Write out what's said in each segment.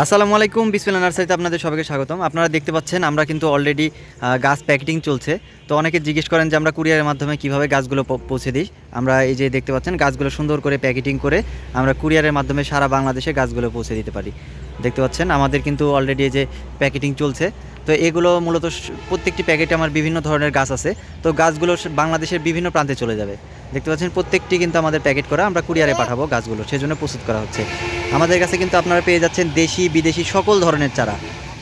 আসসালামু আলাইকুম বিসমিল্লা নার্সারিতে আপনাদের সবাইকে স্বাগতম। আপনারা দেখতে পাচ্ছেন, আমরা কিন্তু অলরেডি গাছ প্যাকেটিং চলছে। তো অনেকে জিজ্ঞেস করেন যে আমরা কুরিয়ারের মাধ্যমে কীভাবে গাছগুলো পৌঁছে দিই। আমরা এই যে দেখতে পাচ্ছেন, গাছগুলো সুন্দর করে প্যাকেটিং করে আমরা কুরিয়ারের মাধ্যমে সারা বাংলাদেশে গাছগুলো পৌঁছে দিতে পারি। দেখতে পাচ্ছেন, আমাদের কিন্তু অলরেডি এই যে প্যাকেটিং চলছে। তো এগুলো মূলত প্রত্যেকটি প্যাকেটে আমার বিভিন্ন ধরনের গাছ আছে। তো গাছগুলো বাংলাদেশের বিভিন্ন প্রান্তে চলে যাবে। দেখতে পাচ্ছেন, প্রত্যেকটি কিন্তু আমাদের প্যাকেট করা আমরা কুরিয়ারে পাঠাবো গাছগুলো। সেজন্য প্রস্তুত করা হচ্ছে। আমাদের কাছে কিন্তু আপনারা পেয়ে যাচ্ছেন দেশি, বিদেশি সকল ধরনের চারা।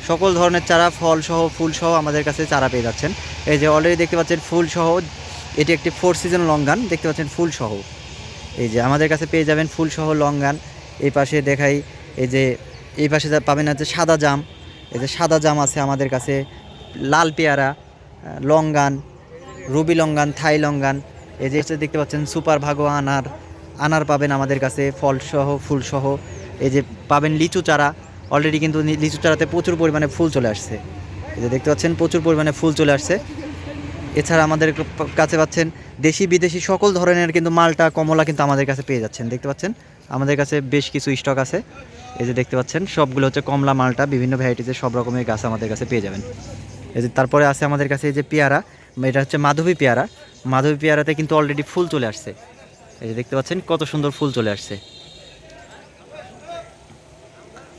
সকল ধরনের চারা ফল সহ ফুল সহ আমাদের কাছে চারা পেয়ে যাচ্ছেন। এই যে অলরেডি দেখতে পাচ্ছেন ফুল সহ এটি একটি ফোর সিজন লঙ্গান, দেখতে পাচ্ছেন ফুল সহ এই যে আমাদের কাছে পেয়ে যাবেন ফুল সহ লঙ্গান। এই পাশে দেখাই, এই যে, এই পাশে পাবেন হচ্ছে সাদা জাম। এই যে সাদা জাম আছে আমাদের কাছে, লাল পেয়ারা longan, ruby longan, Thai longan. এই যে দেখতে পাচ্ছেন সুপার ভাগো আনার আনার পাবেন আমাদের কাছে ফল সহ ফুল সহ এই যে পাবেন লিচু চারা অলরেডি কিন্তু লিচু চারাতে প্রচুর পরিমাণে ফুল চলে আসছে। এই যে দেখতে পাচ্ছেন, প্রচুর পরিমাণে ফুল চলে আসছে। এছাড়া আমাদের কাছে পাচ্ছেন, দেশি বিদেশি সকল ধরনের কিন্তু মালটা, কমলা কিন্তু আমাদের কাছে পেয়ে যাচ্ছেন। দেখতে পাচ্ছেন, আমাদের কাছে বেশ কিছু স্টক আছে। এই যে দেখতে পাচ্ছেন, সবগুলো হচ্ছে কমলা মালটা, বিভিন্ন ভ্যারাইটিজের সব রকমের গাছ আমাদের কাছে পেয়ে যাবেন। এই যে তারপরে আছে আমাদের কাছে এই যে পেয়ারা, এটা হচ্ছে মাধবী পেয়ারা। মাধবী পেয়ারাতে কিন্তু অলরেডি ফুল চলে আসছে। এই যে দেখতে পাচ্ছেন, কত সুন্দর ফুল চলে আসছে।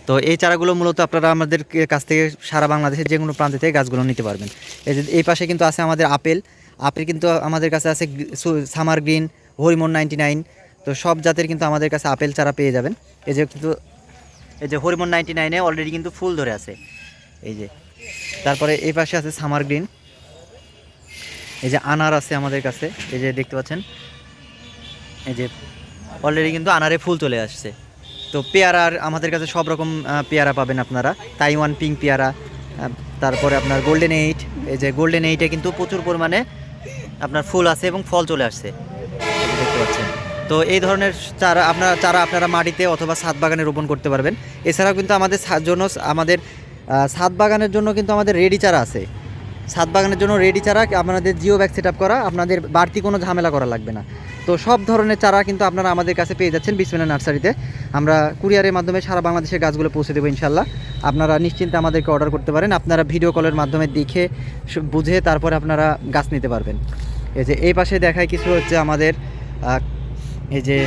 তো এই চারাগুলো মূলত আপনারা আমাদের কাছ থেকে সারা বাংলাদেশের যে কোনো প্রান্ত থেকে গাছগুলো নিতে পারবেন। এই যে এই পাশে কিন্তু আছে আমাদের আপেল। আপেল কিন্তু আমাদের কাছে আছে সামার গ্রিন হরিমন নাইনটি নাইন। তো সব জাতের কিন্তু আমাদের কাছে আপেল চারা পেয়ে যাবেন। এই যে কিন্তু এই যে হরিমন নাইনটি নাইনে অলরেডি কিন্তু ফুল ধরে আছে। এই যে। তারপরে এই পাশে আছে সামার গ্রিন। এই যে আনার আছে আমাদের কাছে। এই যে দেখতে পাচ্ছেন। এই যে অলরেডি কিন্তু আনারে ফুল চলে আসছে। তো পেয়ারার, আমাদের কাছে সব রকম পেয়ারা পাবেন আপনারা। তাইওয়ান পিঙ্ক পেয়ারা তারপরে আপনার গোল্ডেন এইট এই যে গোল্ডেন এইটে কিন্তু প্রচুর পরিমাণে আপনার ফুল আছে এবং ফল চলে আসছে। দেখতে পাচ্ছেন। তো এই ধরনের চারা আপনারা চারা আপনারা মাটিতে অথবা ছাদ বাগানে রোপণ করতে পারবেন। এছাড়াও কিন্তু আমাদের জন্য আমাদের ছাদ বাগানের জন্য কিন্তু আমাদের রেডি চারা আছে। ছাদ বাগানের জন্য রেডি চারা, আপনাদের জিও ব্যাগ সেট করা, আপনাদের বাড়তি কোনো ঝামেলা করা লাগবে না। তো সব ধরনের চারা কিন্তু আপনারা আমাদের কাছে পেয়ে যাচ্ছেন বিসমিল্লা নার্সারিতে। আমরা কুরিয়ারের মাধ্যমে সারা বাংলাদেশের গাছগুলো পৌঁছে দেবো ইনশাল্লাহ আপনারা নিশ্চিন্তে আমাদেরকে অর্ডার করতে পারেন। আপনারা ভিডিও কলের মাধ্যমে দেখে বুঝে তারপরে আপনারা গাছ নিতে পারবেন। এই যে এই পাশে দেখায় কিছু হচ্ছে আমাদের এই যে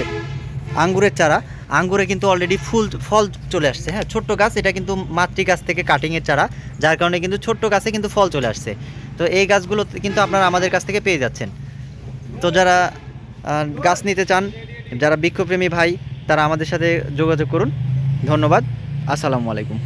আঙ্গুরের চারা। আঙ্গুরে কিন্তু অলরেডি ফুল, ফল চলে আসছে। হ্যাঁ ছোট্ট গাছ, এটা কিন্তু মাতৃ গাছ থেকে কাটিংয়ের চারা। যার কারণে কিন্তু ছোট্ট গাছে কিন্তু ফল চলে আসছে। তো এই গাছগুলো কিন্তু আপনারা আমাদের কাছ থেকে পেয়ে যাচ্ছেন। তো যারা গাছ নিতে চান যারা বৃক্ষপ্রেমী ভাই তারা আমাদের সাথে যোগাযোগ করুন। ধন্যবাদ। আসসালামু আলাইকুম।